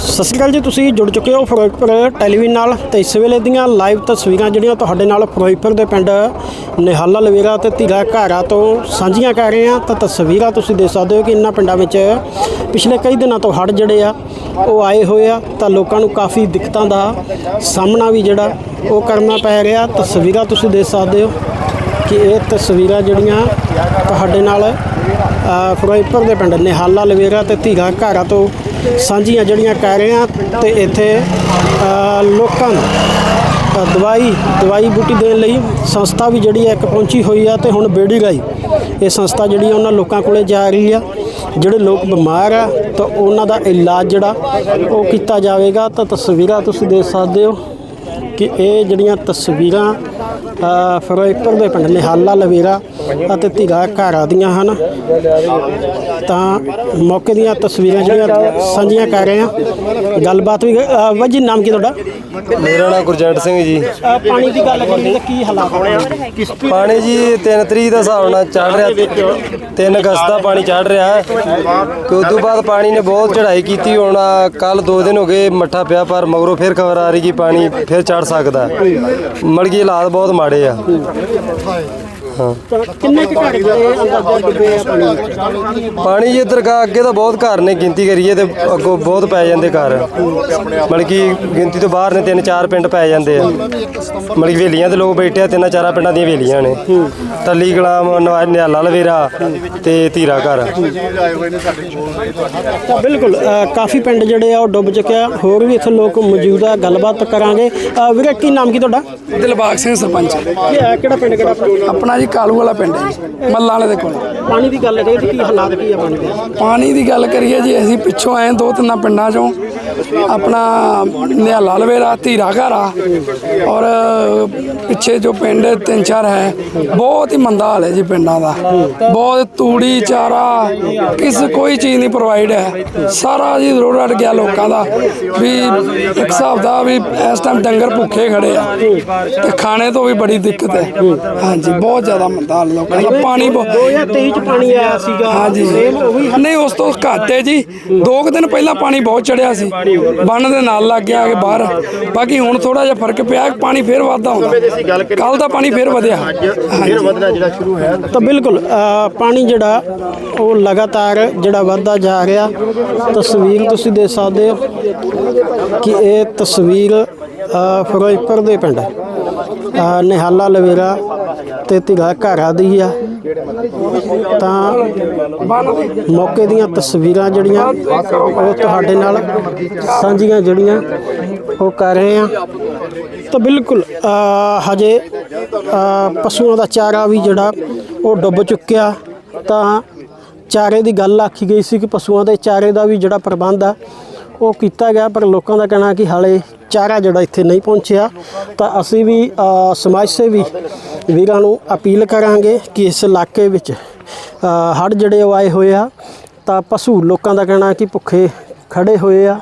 ਸਤਿ ਸ਼੍ਰੀ ਅਕਾਲ ਜੀ, ਤੁਸੀਂ ਜੁੜ ਚੁੱਕੇ ਹੋ ਫਿਰੋਜ਼ਪੁਰ ਟੈਲੀਵਿਜ਼ਨ ਨਾਲ ਤੇ ਇਸ ਵੇਲੇ ਦੀਆਂ ਲਾਈਵ ਤਸਵੀਰਾਂ ਜਿਹੜੀਆਂ ਤੁਹਾਡੇ ਨਾਲ ਫਿਰੋਜ਼ਪੁਰ ਦੇ ਪਿੰਡ ਨਿਹਾਲਾ ਲਵੇਰਾ ਤੇ ਧੀਰਾ ਘਾਰਾ ਤੋਂ ਸਾਂਝੀਆਂ ਕਰ ਰਹੇ ਹਾਂ। ਤਾਂ ਤਸਵੀਰਾਂ ਤੁਸੀਂ ਦੇਖ ਸਕਦੇ ਹੋ ਕਿ ਇਹਨਾਂ ਪਿੰਡਾਂ ਵਿੱਚ ਪਿਛਲੇ ਕਈ ਦਿਨਾਂ ਤੋਂ ਹੜ੍ਹ ਜਿਹੜੇ ਆ, ਉਹ ਆਏ ਹੋਏ ਆ। ਤਾਂ ਲੋਕਾਂ ਨੂੰ ਕਾਫੀ ਦਿੱਕਤਾਂ ਦਾ ਸਾਹਮਣਾ ਵੀ ਜਿਹੜਾ, ਉਹ ਕਰਨਾ ਪੈ ਰਿਹਾ। ਤਸਵੀਰਾਂ ਤੁਸੀਂ ਦੇਖ ਸਕਦੇ ਹੋ ਕਿ ਇਹ ਤਸਵੀਰਾਂ ਜਿਹੜੀਆਂ ਤੁਹਾਡੇ ਨਾਲ ਫਿਰੋਜ਼ਪੁਰ ਦੇ ਪਿੰਡ ਨਿਹਾਲਾ ਲਵੇਰਾ ਤੇ ਧੀਰਾ ਘਾਰਾ ਤੋਂ ਸਾਂਝੀਆਂ ਜਿਹੜੀਆਂ ਕਰ ਰਹੇ ਆ ਤੇ ਇੱਥੇ ਲੋਕਾਂ ਨੂੰ ਦਵਾਈ ਦਵਾਈ ਬੂਟੀ ਦੇਣ ਲਈ ਸੰਸਥਾ ਵੀ ਜਿਹੜੀ ਹੈ ਇੱਕ ਪਹੁੰਚੀ ਹੋਈ ਆ ਤੇ ਹੁਣ ਬੇੜੀ ਰਾਈ ਇਹ ਸੰਸਥਾ ਜਿਹੜੀ ਆ ਉਹਨਾਂ ਲੋਕਾਂ ਕੋਲੇ ਜਾ ਰਹੀ ਆ। ਜਿਹੜੇ ਲੋਕ ਬਿਮਾਰ ਆ ਤਾਂ ਉਹਨਾਂ ਦਾ ਇਲਾਜ ਜਿਹੜਾ ਉਹ ਕੀਤਾ ਜਾਵੇਗਾ ਤਾਂ ਤਸਵੀਰਾਂ ਤੁਸੀਂ ਦੇਖ ਸਕਦੇ ਹੋ ਕਿ ਇਹ ਜਿਹੜੀਆਂ ਤਸਵੀਰਾਂ ਫਿਰੋਜ਼ਪੁਰ ਦੇ ਪਿੰਡ ਨਿਹਾਲਾ ਲਵੇਰਾ ਅਤੇ ਧੀਰਾ ਘਾਰਾ ਦੀਆਂ ਹਨ। ਤਾਂ ਮੌਕੇ ਦੀਆਂ ਤਸਵੀਰਾਂ ਜਿਹੜੀਆਂ ਸਾਂਝੀਆਂ ਕਰ ਰਹੇ ਹਾਂ। ਗੱਲਬਾਤ ਵੀ ਅ, ਬਾਈ ਜੀ ਨਾਮ ਕੀ ਤੁਹਾਡਾ? ਮੇਰਾ ਨਾਮ ਗੁਰਜੰਟ ਸਿੰਘ ਜੀ। ਪਾਣੀ ਦੀ ਗੱਲ ਕਰੀਏ ਤਾਂ ਕੀ ਹਾਲਾਤ ਆ ਕਿਸ ਪਾਣੀ ਜੀ 3 ਤਰੀਕ ਦਾ ਹਿਸਾਬ ਨਾਲ ਚੜ ਰਿਹਾ। 3 ਅਗਸਤ ਦਾ ਪਾਣੀ ਚੜ ਰਿਹਾ ਹੈ। ਉਸ ਤੋਂ ਬਾਅਦ ਪਾਣੀ ਨੇ ਬਹੁਤ ਚੜ੍ਹਾਈ ਕੀਤੀ। ਹੁਣ ਕੱਲ 2 ਦਿਨ ਹੋ ਗਏ ਮੱਠਾ ਪਿਆ ਪਰ ਮਗਰੋਂ ਫਿਰ ਖਬਰ ਆ ਰਹੀ ਕਿ ਪਾਣੀ ਫਿਰ ਚੜ ਸਕਦਾ। ਹੈ। ਮਲਕੀ ਹਾਲਾਤ ਬਹੁਤ ਮਾੜੇ ਆ। ਹਾਂ। ਕਿੰਨੇ ਕੁ ਘਰ ਜਿਹੜੇ ਅੰਦਾਜ਼ਾ ਡੁੱਬੇ ਆ? ਪਾਣੀ ਵਿੱਚ ਪਾਣੀ ਜੀ ਇੱਧਰ ਅੱਗੇ ਤਾਂ ਬਹੁਤ ਘਰ ਨੇ ਗਿਣਤੀ ਕਰੀਏ ਤੇ ਅੱਗੋਂ ਬਹੁਤ ਪੈ ਜਾਂਦੇ ਘਰ। ਮਲਕੀ ਗਿਣਤੀ ਤੋਂ ਬਾਹਰ ਨੇ ਤਿੰਨ ਚਾਰ ਪਿੰਡ ਪੈ ਜਾਂਦੇ ਆ। ਮਲਕੀ ਵੇਲੀਆਂ ਤੇ ਲੋਕ ਬੈਠੇ ਆ ਤਿੰਨਾਂ ਚਾਰਾਂ ਪਿੰਡਾਂ ਦੀਆਂ ਵੇਲੀਆਂ ਨੇ। ਟੱਲੀ ਗਲਾਮ ਨਵਾ- ਨਿਹਾਲਾ ਲਵੇਰਾ ਤੇ ਧੀਰਾ ਘਰ। ਤਾਂ ਬਿਲਕੁਲ ਅ, ਕਾਫੀ ਪਿੰਡ ਜਿਹੜੇ ਆ ਉਹ ਡੁੱਬ ਚੁੱਕਿਆ ਹੋਰ ਵੀ ਇੱਥੇ ਲੋਕ ਮੌਜੂਦ ਆ ਗੱਲਬਾਤ ਕਰਾਂਗੇ। ਅ, ਵੀਰੇ ਕੀ ਨਾਮ ਕੀ ਤੁਹਾਡਾ? ਦਿਲਬਾਗ ਸਿੰਘ ਸਰਪੰਚ। ਕੀ, ਅ, ਕਿਹੜਾ ਪਿੰਡ ਕਿਹੜਾ ਆਪਣਾ? ਆਪਣਾ ਜੀ ਕਾਲੂ ਵਾਲਾ ਪਿੰਡ ਹੈ ਜੀ ਮੱਲਾਂ ਵਾਲੇ ਦੇ ਕੋਲ। ਪਾਣੀ ਦੀ ਗੱਲ ਕਰੀਏ ਕੀ ਹਾਲਾਤ ਕੀ ਆ ਪਾਣੀ ਦੇ? ਪਾਣੀ ਦੀ ਗੱਲ ਕਰੀਏ ਜੀ ਅਸੀਂ ਪਿੱਛੋਂ ਆਏ ਦੋ ਤਿੰਨਾਂ ਪਿੰਡਾਂ ਚੋਂ। ਆਪਣਾ ਨਿਹਾਲਾ ਲਵੇਰਾ ਧੀਰਾ ਘਾਰਾ ਔਰ ਪਿੱਛੇ ਜੋ ਪਿੰਡ ਤਿੰਨ ਚਾਰ ਹੈ ਬਹੁਤ ਹੀ ਮੰਦਾ ਹਾਲ ਹੈ ਜੀ ਪਿੰਡਾਂ ਦਾ। ਬਹੁਤ ਤੂੜੀ ਚਾਰਾ ਕਿਸ ਕੋਈ ਚੀਜ਼ ਨਹੀਂ ਪ੍ਰੋਵਾਈਡ ਹੈ। ਸਾਰਾ ਜੀ ਰੋੜ ਰੜ ਗਿਆ ਲੋਕਾਂ ਦਾ। ਵੀ ਇੱਕ ਹਿਸਾਬ ਦਾ ਵੀ ਇਸ ਟਾਈਮ ਡੰਗਰ ਭੁੱਖੇ ਖੜੇ ਆ। ਤੇ ਖਾਣੇ ਤੋਂ ਵੀ ਬੜੀ ਦਿੱਕਤ ਹੈ। ਹਾਂਜੀ ਬਹੁਤ ਜ਼ਿਆਦਾ ਮੰਦਾ ਹਾਲ ਲੋਕਾਂ ਦਾ। ਪਾਣੀ ਬਹੁਤ 2023 ਚ ਪਾਣੀ ਆਇਆ ਸੀਗਾ। ਹਾਂਜੀ। ਨਹੀਂ ਉਸ ਤੋਂ ਘੱਟ ਹੈ ਜੀ। ਦੋ ਕੁ ਦਿਨ ਪਹਿਲਾਂ ਪਾਣੀ ਬਹੁਤ ਚੜਿਆ ਸੀ। ਬੰਨ ਦੇ ਨਾਲ ਲੱਗ ਗਿਆ ਕਿ ਬਾਹਰ। ਬਾਕੀ ਹੁਣ ਥੋੜਾ ਜਿਹਾ ਫ਼ਰਕ ਪਿਆ ਪਾਣੀ ਫੇਰ ਵੱਧਦਾ ਹੁੰਦਾ। ਕੱਲ ਦਾ ਪਾਣੀ ਫੇਰ ਵਧਿਆ। ਹਾਂਜੀ। ਤਾਂ ਬਿਲਕੁਲ ਪਾਣੀ ਜਿਹੜਾ ਉਹ ਲਗਾਤਾਰ ਜਿਹੜਾ ਵੱਧਦਾ ਜਾ ਰਿਹਾ। ਤਸਵੀਰ ਤੁਸੀਂ ਦੇਖ ਸਕਦੇ ਹੋ ਕਿ ਇਹ ਤਸਵੀਰ ਫਿਰੋਜ਼ਪੁਰ ਦੇ ਪਿੰਡ ਅ, ਨਿਹਾਲਾ ਲਵੇਰਾ ਤੇ ਧੀਰਾ ਘਾਰਾ ਦੀ ਆ। ਤਾਂ ਮੌਕੇ ਦੀਆਂ ਤਸਵੀਰਾਂ ਜਿਹੜੀਆਂ ਉਹ ਤੁਹਾਡੇ ਨਾਲ ਸਾਂਝੀਆਂ ਜਿਹੜੀਆਂ ਉਹ ਕਰ ਰਹੇ ਆ ਤਾਂ ਬਿਲਕੁਲ ਅ, ਹਜੇ ਅ, ਪਸ਼ੂਆਂ ਦਾ ਚਾਰਾ ਵੀ ਜਿਹੜਾ ਉਹ ਡੁੱਬ ਚੁੱਕਿਆ। ਤਾਂ ਚਾਰੇ ਦੀ ਗੱਲ ਆਖੀ ਗਈ ਸੀ ਕਿ ਪਸ਼ੂਆਂ ਦੇ ਚਾਰੇ ਦਾ ਵੀ ਜਿਹੜਾ ਪ੍ਰਬੰਧ ਆ ਉਹ ਕੀਤਾ ਗਿਆ, ਪਰ ਲੋਕਾਂ ਦਾ ਕਹਿਣਾ ਕਿ ਹਾਲੇ ਚਾਰਾ ਜਿਹੜਾ ਇੱਥੇ ਨਹੀਂ ਪਹੁੰਚਿਆ। ਤਾਂ ਅਸੀਂ ਵੀ ਸਮਾਜ ਸੇਵੀ ਵੀਰਾਂ ਨੂੰ ਅਪੀਲ ਕਰਾਂਗੇ ਕਿ ਇਸ ਇਲਾਕੇ ਵਿੱਚ ਹੜ ਜਿਹੜੇ ਉਹ ਆਏ ਹੋਏ ਆ, ਤਾਂ ਪਸ਼ੂ ਲੋਕਾਂ ਦਾ ਕਹਿਣਾ ਕਿ ਭੁੱਖੇ ਖੜੇ ਹੋਏ ਆ।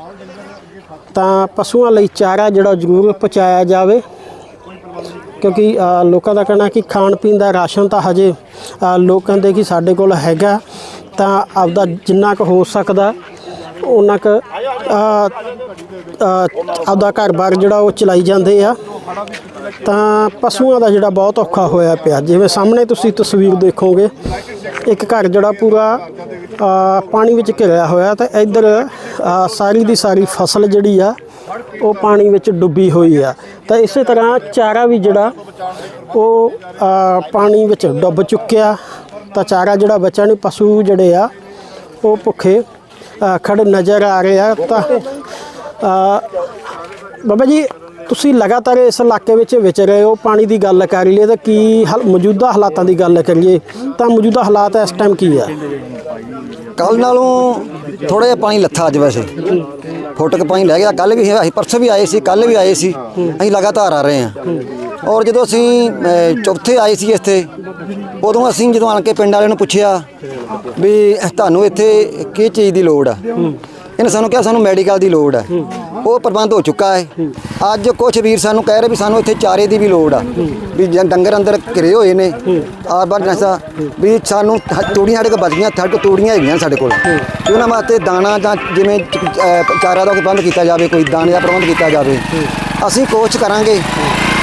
ਤਾਂ ਪਸ਼ੂਆਂ ਲਈ ਚਾਰਾ ਜਿਹੜਾ ਜ਼ਰੂਰ ਪਹੁੰਚਾਇਆ ਜਾਵੇ, ਕਿਉਂਕਿ ਲੋਕਾਂ ਦਾ ਕਹਿਣਾ ਕਿ ਖਾਣ ਪੀਣ ਦਾ ਰਾਸ਼ਨ ਤਾਂ ਹਜੇ ਲੋਕ ਕਹਿੰਦੇ ਕਿ ਸਾਡੇ ਕੋਲ ਹੈਗਾ। ਤਾਂ ਆਪਦਾ ਜਿੰਨਾ ਕੁ ਹੋ ਸਕਦਾ ਉਹਨਾਂ ਕੁ ਆਪਦਾ ਘਰ-ਬਾਰ ਜਿਹੜਾ ਉਹ ਚਲਾਈ ਜਾਂਦੇ ਆ। ਤਾਂ ਪਸ਼ੂਆਂ ਦਾ ਜਿਹੜਾ ਬਹੁਤ ਔਖਾ ਹੋਇਆ ਪਿਆ। ਜਿਵੇਂ ਸਾਹਮਣੇ ਤੁਸੀਂ ਤਸਵੀਰ ਦੇਖੋਗੇ, ਇੱਕ ਘਰ ਜਿਹੜਾ ਪੂਰਾ ਪਾਣੀ ਵਿੱਚ ਘਿਰਿਆ ਹੋਇਆ ਤਾਂ ਇੱਧਰ ਸਾਰੀ ਦੀ ਸਾਰੀ ਫਸਲ ਜਿਹੜੀ ਆ, ਉਹ ਪਾਣੀ ਵਿੱਚ ਡੁੱਬੀ ਹੋਈ ਆ। ਤਾਂ ਇਸੇ ਤਰ੍ਹਾਂ ਚਾਰਾ ਵੀ ਜਿਹੜਾ, ਉਹ ਪਾਣੀ ਵਿੱਚ ਡੁੱਬ ਚੁੱਕਿਆ। ਤਾਂ ਚਾਰਾ ਜਿਹੜਾ ਬਚਿਆ ਨਹੀਂ ਪਸ਼ੂ ਜਿਹੜੇ ਆ, ਉਹ ਭੁੱਖੇ ਖੜ ਨਜ਼ਰ ਆ ਰਹੇ ਆ ਤਾਂ ਬਾਬਾ ਜੀ, ਤੁਸੀਂ ਲਗਾਤਾਰ ਇਸ ਇਲਾਕੇ ਵਿੱਚ ਵਿਚ ਰਹੇ ਹੋ, ਪਾਣੀ ਦੀ ਗੱਲ ਕਰ ਲਈਏ ਤਾਂ ਕੀ ਹਾਲ- ਮੌਜੂਦਾ ਹਾਲਾਤਾਂ ਦੀ ਗੱਲ ਕਰੀਏ, ਤਾਂ ਮੌਜੂਦਾ ਹਾਲਾਤ ਇਸ ਟਾਈਮ ਕੀ ਆ? ਕੱਲ ਨਾਲੋਂ ਥੋੜਾ ਜਿਹਾ ਪਾਣੀ ਲੱਥਾ ਅੱਜ ਵੈਸੇ। ਫੁੱਟ ਪਾਣੀ ਲੈ ਗਿਆ ਕੱਲ ਵੀ ਅਸੀਂ ਪਰਸੋਂ ਵੀ ਆਏ ਸੀ ਕੱਲ ਵੀ ਆਏ ਸੀ, ਅਸੀਂ ਲਗਾਤਾਰ ਆ ਰਹੇ ਹਾਂ। ਔਰ ਜਦੋਂ ਅਸੀਂ ਚੌਥੇ ਆਏ ਸੀ ਇੱਥੇ, ਉਦੋਂ ਅਸੀਂ ਜਦੋਂ ਆਣ ਕੇ ਪਿੰਡ ਵਾਲਿਆਂ ਨੂੰ ਪੁੱਛਿਆ ਵੀ ਤੁਹਾਨੂੰ ਇੱਥੇ ਕੀ ਚੀਜ਼ ਦੀ ਲੋੜ ਆ? ਇਹਨੇ ਸਾਨੂੰ ਕਿਹਾ ਸਾਨੂੰ ਮੈਡੀਕਲ ਦੀ ਲੋੜ ਹੈ। ਉਹ ਪ੍ਰਬੰਧ ਹੋ ਚੁੱਕਾ ਹੈ। ਅੱਜ ਕੁਝ ਵੀਰ ਸਾਨੂੰ ਕਹਿ ਰਹੇ ਵੀ ਸਾਨੂੰ ਇੱਥੇ ਚਾਰੇ ਦੀ ਵੀ ਲੋੜ ਆ। ਵੀ ਡੰਗਰ ਅੰਦਰ ਘਿਰੇ ਹੋਏ ਨੇ। ਆਰ ਬਾਰ ਨਸਾ ਵੀ ਸਾਨੂੰ ਤੂੜੀਆਂ ਸਾਡੇ ਕੋਲ ਬਚੀਆਂ ਕੋਲ ਤੂੜੀਆਂ ਹੈਗੀਆਂ ਸਾਡੇ ਕੋਲ। ਵੀ ਉਹਨਾਂ ਵਾਸਤੇ ਦਾਣਾ ਜਾਂ ਜਿਵੇਂ ਚਾਰਾ ਦਾ ਪ੍ਰਬੰਧ ਕੀਤਾ ਜਾਵੇ ਕੋਈ ਦਾਣੇ ਦਾ ਪ੍ਰਬੰਧ ਕੀਤਾ ਜਾਵੇ। ਅਸੀਂ ਕੋਸ਼ਿਸ਼ ਕਰਾਂਗੇ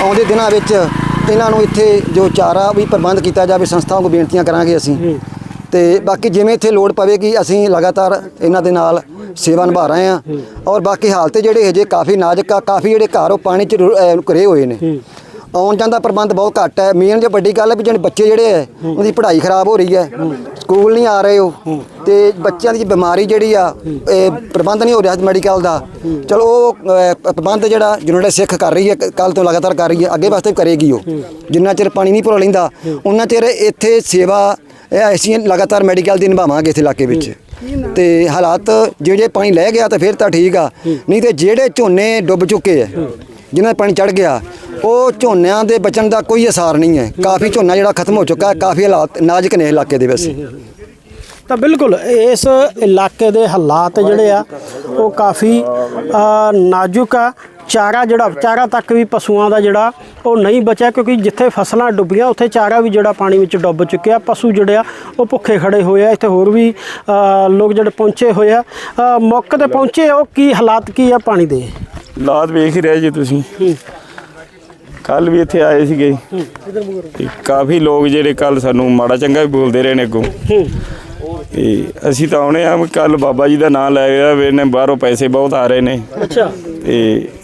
ਆਉਂਦੇ ਦਿਨਾਂ ਵਿੱਚ ਇਹਨਾਂ ਨੂੰ ਇੱਥੇ ਜੋ ਚਾਰਾ ਵੀ ਪ੍ਰਬੰਧ ਕੀਤਾ ਜਾਵੇ ਸੰਸਥਾਵਾਂ ਨੂੰ ਬੇਨਤੀਆਂ ਕਰਾਂਗੇ ਅਸੀਂ। ਤੇ ਬਾਕੀ ਜਿਵੇਂ ਇੱਥੇ ਲੋੜ ਪਵੇਗੀ ਅਸੀਂ ਲਗਾਤਾਰ ਇਹਨਾਂ ਦੇ ਨਾਲ ਸੇਵਾ ਨਿਭਾ ਰਹੇ ਹਾਂ ਔਰ ਬਾਕੀ ਹਾਲਤ ਜਿਹੜੇ ਹਜੇ ਕਾਫੀ ਨਾਜ਼ੁਕ ਆ ਕਾਫੀ ਜਿਹੜੇ ਘਰ ਉਹ ਪਾਣੀ ਚ ਰੁ- ਅਹ ਘਿਰੇ ਹੋਏ ਨੇ। ਆਉਣ ਜਾਣ ਦਾ ਪ੍ਰਬੰਧ ਬਹੁਤ ਘੱਟ ਹੈ। ਮੇਨ ਜੇ ਵੱਡੀ ਗੱਲ ਹੈ ਵੀ ਜਿਹੜੇ ਬੱਚੇ ਜਿਹੜੇ ਹੈ ਉਹਦੀ ਪੜ੍ਹਾਈ ਖਰਾਬ ਹੋ ਰਹੀ ਹੈ। ਸਕੂਲ ਨਹੀਂ ਆ ਰਹੇ ਉਹ। ਤੇ ਬੱਚਿਆਂ ਦੀ ਬਿਮਾਰੀ ਜਿਹੜੀ ਆ ਇਹ ਪ੍ਰਬੰਧ ਨਹੀਂ ਹੋ ਰਿਹਾ ਮੈਡੀਕਲ ਦਾ। ਚਲੋ ਉਹ ਅਹ, ਪ੍ਰਬੰਧ ਜਿਹੜਾ ਯੂਨਾਈਟਿਡ ਸਿੱਖ ਕਰ ਰਹੀ ਹੈ ਕੱਲ ਤੋਂ ਲਗਾਤਾਰ ਕਰ ਰਹੀ ਹੈ। ਅੱਗੇ ਵਾਸਤੇ ਵੀ ਕਰੇਗੀ ਉਹ। ਜਿੰਨਾ ਚਿਰ ਪਾਣੀ ਨਹੀਂ ਭਰੋ ਲੈਂਦਾ ਉਹਨਾਂ ਚਿਰ ਇੱਥੇ ਸੇਵਾ ਇਹ ਅਸੀਂ ਲਗਾਤਾਰ ਮੈਡੀਕਲ ਦੀ ਨਿਭਾਵਾਂਗੇ ਇਸ ਇਲਾਕੇ ਵਿੱਚ। ਤੇ ਹਾਲਾਤ ਜੇ ਜੇ ਪਾਣੀ ਲੈ ਗਿਆ ਤਾਂ ਫਿਰ ਤਾਂ ਠੀਕ ਆ। ਨਹੀਂ ਤੇ ਜਿਹੜੇ ਝੋਨੇ ਡੁੱਬ ਚੁੱਕੇ ਆ ਜਿਨ੍ਹਾਂ ਪਾਣੀ ਚੜ ਗਿਆ ਉਹ ਝੋਨਿਆਂ ਦੇ ਬਚਣ ਦਾ ਕੋਈ ਅਸਾਰ ਨਹੀਂ ਹੈ। ਕਾਫੀ ਝੋਨਾ ਜਿਹੜਾ ਖਤਮ ਹੋ ਚੁੱਕਾ ਹੈ ਕਾਫੀ ਹਾਲਾਤ ਨਾਜ਼ੁਕ ਨੇ ਇਲਾਕੇ ਦੇ ਵਿੱਚ। ਤਾਂ ਬਿਲਕੁਲ ਇਸ ਇਲਾਕੇ ਦੇ ਹਾਲਾਤ ਜਿਹੜੇ ਆ ਉਹ ਕਾਫੀ ਨਾਜ਼ੁਕ ਆ। ਚਾਰਾ ਜਿਹੜਾ ਚਾਰਾ ਤੱਕ ਵੀ ਪਸ਼ੂਆਂ ਦਾ ਜਿਹੜਾ ਉਹ ਨਹੀਂ ਬਚਿਆ ਕਿਉਂਕਿ ਜਿੱਥੇ ਫਸਲਾਂ ਡੁੱਬੀਆਂ ਉੱਥੇ ਚਾਰਾ ਵੀ ਜਿਹੜਾ ਪਾਣੀ ਵਿੱਚ ਡੁੱਬ ਚੁੱਕਿਆ ਪਸ਼ੂ ਜਿਹੜੇ ਆ ਉਹ ਭੁੱਖੇ ਖੜੇ ਹੋਏ ਆ। ਇੱਥੇ ਹੋਰ ਵੀ ਲੋਕ ਜਿਹੜੇ ਪਹੁੰਚੇ ਹੋਏ ਆ। ਮੌਕੇ ਤੇ ਪਹੁੰਚੇ ਉਹ ਕੀ ਹਾਲਾਤ ਕੀ ਆ ਪਾਣੀ ਦੇ? ਲਾਤ ਵੇਖ ਹੀ ਰਹੇ ਜੀ ਤੁਸੀਂ। ਕੱਲ ਵੀ ਇੱਥੇ ਆਏ ਸੀਗੇ। ਕਾਫੀ ਲੋਕ ਜਿਹੜੇ ਕੱਲ ਸਾਨੂੰ ਮਾੜਾ ਚੰਗਾ ਵੀ ਬੋਲਦੇ ਰਹੇ ਨੇ ਅੱਗੋਂ। ਤੇ ਅਸੀਂ ਤਾਂ ਆਉਣੇ ਆ ਕੱਲ ਬਾਬਾ ਜੀ ਦਾ ਨਾਮ ਲੈ ਗਿਆ ਵੇ ਨੇ ਬਾਹਰੋਂ ਪੈਸੇ ਬਹੁਤ ਆ ਰਹੇ ਨੇ। ਅੱਛਾ। ਤੇ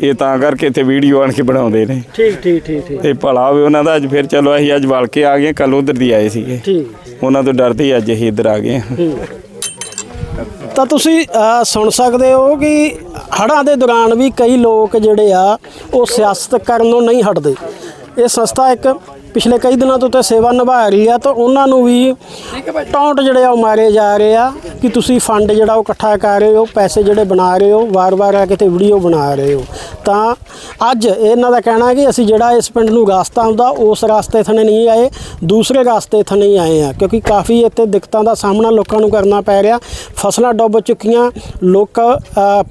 ਇਹ ਤਾਂ ਕਰਕੇ ਇੱਥੇ ਵੀਡੀਓ ਆਣ ਕੇ ਬਣਾਉਂਦੇ ਨੇ। ਠੀਕ ਠੀਕ ਠੀਕ ਠੀਕ। ਤੇ ਭਲਾ ਹੋਵੇ ਉਹਨਾਂ ਦਾ ਅੱਜ ਫਿਰ ਚਲੋ ਅਸੀਂ ਅੱਜ ਵਲ ਕੇ ਆ ਗਏ ਕੱਲ ਉਧਰ ਦੀ ਆਏ ਸੀਗੇ। ਠੀਕ ਉਹਨਾਂ ਤੋਂ ਡਰਦੇ ਹੀ ਅੱਜ ਅਸੀਂ ਇੱਧਰ ਆ ਗਏ ਹਾਂ। ਤਾਂ ਤੁਸੀਂ ਸੁਣ ਸਕਦੇ ਹੋ ਕਿ ਹੜ੍ਹਾਂ ਦੇ ਦੌਰਾਨ ਵੀ ਕਈ ਲੋਕ ਜਿਹੜੇ ਆ ਉਹ ਸਿਆਸਤ ਕਰਨੋਂ ਨਹੀਂ ਹਟਦੇ। ਇਹ ਸੰਸਥਾ ਇੱਕ ਪਿਛਲੇ ਕਈ ਦਿਨਾਂ ਤੋਂ ਤੇ ਸੇਵਾ ਨਿਭਾ ਰਹੀ ਆ, ਤਾਂ ਉਹਨਾਂ ਨੂੰ ਵੀ ਟੌਂਟ ਜਿਹੜੇ ਆ ਉਹ ਮਾਰੇ ਜਾ ਰਹੇ ਆ ਕਿ ਤੁਸੀਂ ਫੰਡ ਜਿਹੜਾ ਉਹ ਇਕੱਠਾ ਕਰ ਰਹੇ ਹੋ, ਪੈਸੇ ਜਿਹੜੇ ਬਣਾ ਰਹੇ ਹੋ, ਵਾਰ-ਵਾਰ ਆ ਕੇ ਤੇ ਵੀਡੀਓ ਬਣਾ ਰਹੇ ਹੋ। ਤਾਂ ਅੱਜ ਇਹਨਾਂ ਦਾ ਕਹਿਣਾ ਹੈ ਕਿ ਅਸੀਂ ਜਿਹੜਾ ਇਸ ਪਿੰਡ ਨੂੰ ਰਸਤਾ ਹੁੰਦਾ, ਉਸ ਰਸਤੇ ਥਣੇ ਨਹੀਂ ਆਏ, ਦੂਸਰੇ ਰਸਤੇ ਥਣੇ ਆਏ ਆ, ਕਿਉਂਕਿ ਕਾਫੀ ਇੱਥੇ ਦਿੱਕਤਾਂ ਦਾ ਸਾਹਮਣਾ ਲੋਕਾਂ ਨੂੰ ਕਰਨਾ ਪੈ ਰਿਹਾ। ਫਸਲਾਂ ਡੁੱਬ ਚੁੱਕੀਆਂ, ਲੋਕ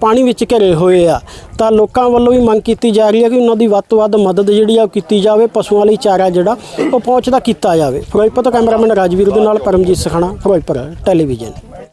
ਪਾਣੀ ਵਿੱਚ ਘਿਰੇ ਹੋਏ ਆ। ਤਾਂ ਲੋਕਾਂ ਵੱਲੋਂ ਵੀ ਮੰਗ ਕੀਤੀ ਜਾ ਰਹੀ ਹੈ ਕਿ ਉਹਨਾਂ ਦੀ ਵੱਧ ਤੋਂ ਵੱਧ ਮਦਦ ਜਿਹੜੀ ਆ ਉਹ ਕੀਤੀ ਜਾਵੇ, ਪਸ਼ੂਆਂ ਲਈ ਚਾਰਾ ਜਿਹੜਾ ਉਹ ਪਹੁੰਚਦਾ ਕੀਤਾ ਜਾਵੇ। ਫਿਰੋਜ਼ਪੁਰ ਤੋਂ ਕੈਮਰਾਮੈਨ ਰਾਜਵੀਰ ਦੇ ਨਾਲ ਪਰਮਜੀਤ ਸਖਾਣਾ, ਫਿਰੋਜ਼ਪੁਰ ਟੈਲੀਵਿਜ਼ਨ।